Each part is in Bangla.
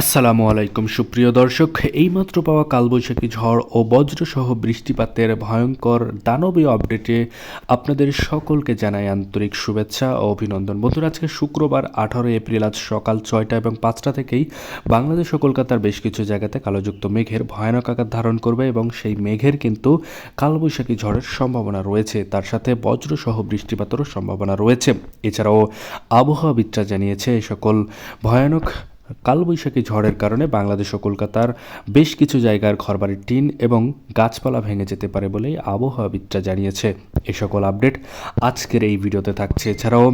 আসসালামু আলাইকুম, সুপ্রিয় দর্শক। এইমাত্র পাওয়া কালবৈশাখী ঝড় ও বজ্রসহ বৃষ্টিপাতের ভয়ঙ্কর দানবীয় আপডেটে আপনাদের সকলকে জানাই আন্তরিক শুভেচ্ছা ও অভিনন্দন। বন্ধুরা, আজকে শুক্রবার আঠারো এপ্রিল, আজ সকাল ছয়টা এবং পাঁচটা থেকেই বাংলাদেশ ও কলকাতার বেশ কিছু জায়গাতে কালোযুক্ত মেঘের ভয়ানক আকার ধারণ করবে এবং সেই মেঘের কিন্তু কালবৈশাখী ঝড়ের সম্ভাবনা রয়েছে। তার সাথে বজ্রসহ বৃষ্টিপাতেরও সম্ভাবনা রয়েছে। এছাড়াও আবহাওয়াবিদরা জানিয়েছে এই সকল ভয়ানক কালবৈশাখী ঝড়ের কারণে বাংলাদেশ ও কলকাতার বেশ কিছু জায়গার ঘরবাড়ির টিন এবং গাছপালা ভেঙে যেতে পারে বলেই আবহাওয়াবিদরা জানিয়েছে। এ সকল আপডেট আজকের এই ভিডিওতে থাকছে। এছাড়াও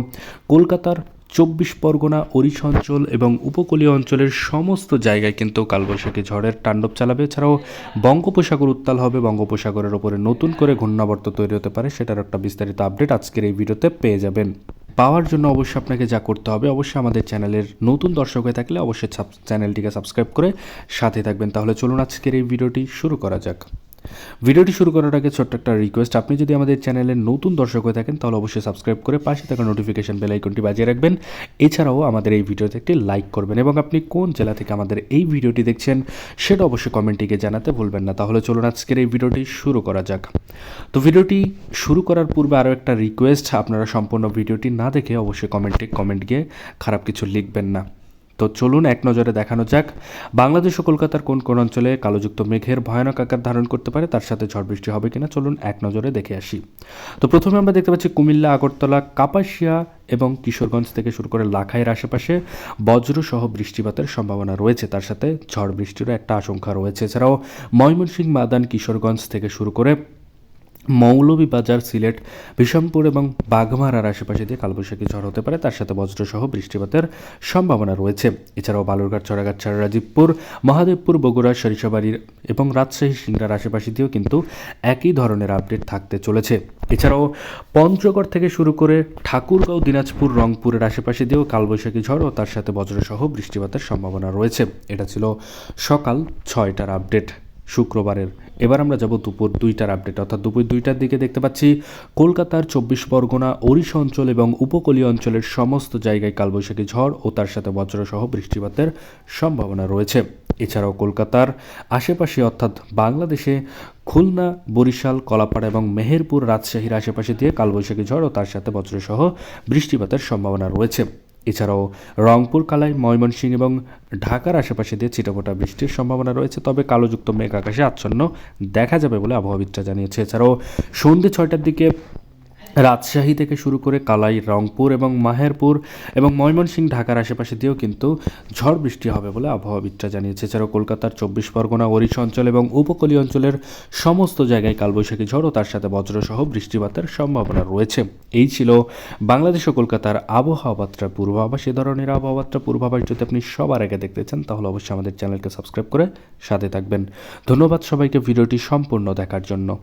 কলকাতার চব্বিশ পরগনা, ওড়িশা অঞ্চল এবং উপকূলীয় অঞ্চলের সমস্ত জায়গায় কিন্তু কালবৈশাখী ঝড়ের তাণ্ডব চালাবে। এছাড়াও বঙ্গোপসাগর উত্তাল হবে। বঙ্গোপসাগরের ওপরে নতুন করে ঘূর্ণাবর্ত তৈরি হতে পারে। সেটার একটা বিস্তারিত আপডেট আজকের এই ভিডিওতে পেয়ে যাবেন। পাওয়ার জন্য অবশ্যই আপনাকে যা করতে হবে, অবশ্যই আমাদের চ্যানেলের নতুন দর্শক হয়ে থাকলে অবশ্যই চ্যানেলটিকে সাবস্ক্রাইব করে সাথে থাকবেন। তাহলে চলুন আজকের এই ভিডিওটি শুরু করা যাক। ভিডিওটি শুরু করার আগে ছোট্ট একটা রিকোয়েস্ট আপনি যদি আমাদের চ্যানেলের নতুন দর্শক হয়ে থাকেন, তাহলে অবশ্যই সাবস্ক্রাইব করে পাশে থাকা নোটিফিকেশন বেল আইকনটি বাজিয়ে রাখবেন। এছাড়াও আমাদের এই ভিডিওতে একটি লাইক করবেন এবং আপনি কোন জেলা থেকে আমাদের এই ভিডিওটি দেখছেন, সেটা অবশ্যই কমেন্টটিকে জানাতে ভুলবেন না। তাহলে চলুন আজকের এই ভিডিওটি শুরু করা যাক। তো ভিডিওটি শুরু করার পূর্বে আরও একটা রিকোয়েস্ট আপনারা সম্পূর্ণ ভিডিওটি না দেখে অবশ্যই কমেন্টে কমেন্ট গিয়ে খারাপ কিছু লিখবেন না। তো চলুন এক নজরে দেখানো যাক, বাংলাদেশ ও কলকাতার কোন কোন অঞ্চলে কালোযুক্ত মেঘের ভয়ানক আকার ধারণ করতে পারে, তার সাথে ঝড় বৃষ্টি হবে কিনা চলুন এক নজরে দেখে আসি। তো প্রথমে আমরা দেখতে পাচ্ছি কুমিল্লা, আগরতলা, কাপাসিয়া এবং কিশোরগঞ্জ থেকে শুরু করে লাখাইয়ের আশেপাশে বজ্রসহ বৃষ্টিপাতের সম্ভাবনা রয়েছে, তার সাথে ঝড় বৃষ্টিরও একটা আশঙ্কা রয়েছে। এছাড়াও ময়মনসিংহ, মাদান, কিশোরগঞ্জ থেকে শুরু করে মৌলভীবাজার সিলেট, বিষমপুর এবং বাঘমারার আশেপাশে দিয়ে কালবৈশাখী ঝড় হতে পারে। তার সাথে বজ্রসহ বৃষ্টিপাতের সম্ভাবনা রয়েছে। এছাড়াও বালুরঘাট চড়াঘাট রাজীবপুর মহাদেবপুর, বগুড়া, সরিষাবাড়ির এবং রাজশাহী সিংড়ার আশেপাশে দিয়েও কিন্তু একই ধরনের আপডেট থাকতে চলেছে। এছাড়াও পঞ্চগড় থেকে শুরু করে ঠাকুরগাঁও, দিনাজপুর, রংপুরের আশেপাশে দিয়েও কালবৈশাখী ঝড় ও তার সাথে বজ্রসহ বৃষ্টিপাতের সম্ভাবনা রয়েছে। এটা ছিল সকাল ছয়টার আপডেট। শুক্রবারের। এবার আমরা যাব দুপুর দুইটার আপডেট অর্থাৎ দুপুর দুইটার দিকে দেখতে পাচ্ছি, কলকাতার চব্বিশ পরগনা, ওড়িশা অঞ্চল এবং উপকূলীয় অঞ্চলের সমস্ত জায়গায় কালবৈশাখী ঝড় ও তার সাথে বজ্রসহ বৃষ্টিপাতের সম্ভাবনা রয়েছে। এছাড়াও কলকাতার আশেপাশে, অর্থাৎ বাংলাদেশে, খুলনা, বরিশাল, কলাপাড়া এবং মেহেরপুর রাজশাহীর আশেপাশে দিয়ে কালবৈশাখী ঝড় ও তার সাথে বজ্রসহ বৃষ্টিপাতের সম্ভাবনা রয়েছে। এছাড়াও রংপুর, কালাই, ময়মনসিংহ এবং ঢাকার আশেপাশে দিয়ে ছিটোপোটা বৃষ্টির সম্ভাবনা রয়েছে, তবে কালোযুক্ত মেঘ আকাশে আচ্ছন্ন দেখা যাবে বলে আবহাওয়াবিদরা জানিয়েছে। এছাড়াও সন্ধ্যে ছয়টার দিকে রাজশাহী থেকে শুরু করে কালাই, রংপুর এবং মাহেরপুর এবং ময়মনসিংহ, ঢাকার আশেপাশে দিয়েও কিন্তু ঝড় বৃষ্টি হবে বলে আবহাওয়াবিদরা জানিয়েছে। এছাড়াও কলকাতার চব্বিশ পরগনা, ওড়িশা অঞ্চল এবং উপকূলীয় অঞ্চলের সমস্ত জায়গায় কালবৈশাখী ঝড় ও তার সাথে বজ্রসহ বৃষ্টিপাতের সম্ভাবনা রয়েছে। এই ছিল বাংলাদেশ ও কলকাতার আবহাওয়া বার্তার পূর্বাভাস। এ ধরনের আবহাওয়া বার্তার পূর্বাভাস যদি আপনি সবার আগে দেখতে চান, তাহলে অবশ্যই আমাদের চ্যানেলকে সাবস্ক্রাইব করে সাথে থাকবেন। ধন্যবাদ সবাইকে ভিডিওটি সম্পূর্ণ দেখার জন্য।